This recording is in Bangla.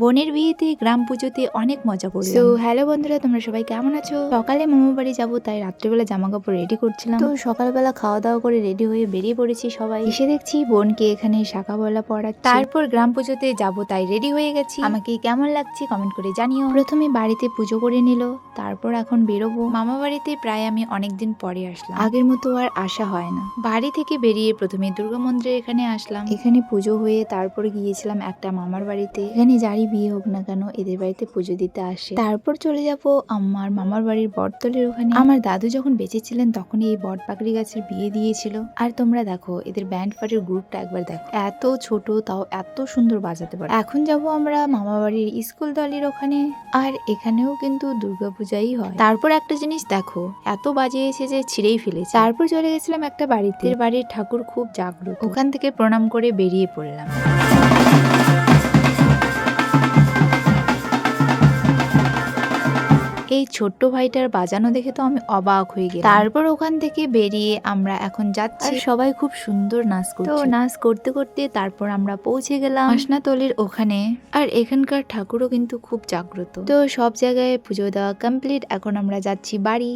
বোনের বিয়েতে গ্রাম পুজোতে অনেক মজা করলাম। তো হ্যালো বন্ধুরা তোমরা সবাই কেমন আছো? সকালে মামা বাড়ি যাব তাই রাত্রেবেলা জামা কাপড় রেডি করছিলাম। তো সকালবেলা খাওয়া দাওয়া করে রেডি হয়ে বেরিয়ে পড়েছি সবাই। এসে দেখছি বোনকে এখানে শাখা বলা পড়াচ্ছে। তারপর গ্রাম পুজোতে যাব তাই রেডি হয়ে গেছি। আমাকে কেমন লাগছে কমেন্ট করে জানিও। প্রথমে বাড়িতে পুজো করে নিল তারপর এখন বেরোবো। মামা বাড়িতে প্রায় আমি অনেকদিন পরে আসলাম। আগের মতো আর আসা হয় না। বাড়ি থেকে বেরিয়ে প্রথমে দুর্গা মন্দিরের এখানে আসলাম। এখানে পুজো হয়ে তারপর গিয়েছিলাম একটা মামার বাড়িতে। এখানে যারই বিয়ে হোক না কেন এদের বাড়িতে পুজো দিতে আসে। তারপর চলে যাব আমার মামার বাড়ির বটতলের ওখানে। আমার দাদু যখন বেঁচে ছিলেন তখনই এই বট পাকড়ি গাছের বিয়ে দিয়েছিল। আর তোমরা দেখো, এদের ব্যান্ড পার্টির গ্রুপটা একবার দেখো। এত ছোট, তাও এত সুন্দর বাজাতে পারে। এখন যাব আমরা মামা বাড়ির স্কুল দলের ওখানে। আর এখানেও কিন্তু দুর্গাপূজাই হয়। তারপর একটা জিনিস দেখো, এত বাজে এসে যে ছিঁড়েই ফেলেছে। তারপর চলে গেছিলাম একটা বাড়িতে। বাড়ির ঠাকুর খুব জাগ্রত। ওখান থেকে প্রণাম করে বেরিয়ে পড়লাম। এই ছোট্ট ভাইটার বাজানো দেখে তো আমি অবাক হয়ে গেলাম। তারপর ওখান থেকে বেরিয়ে আমরা এখন যাচ্ছি। সবাই খুব সুন্দর নাচ করছে। তো নাচ করতে করতে তারপর আমরা পৌঁছে গেলাম। আসনাতলের ওখানে। আর এখানকার ঠাকুরও কিন্তু খুব জাগ্রত। তো সব জায়গায় পুজো দেওয়া কমপ্লিট এখন আমরা যাচ্ছি বাড়ি।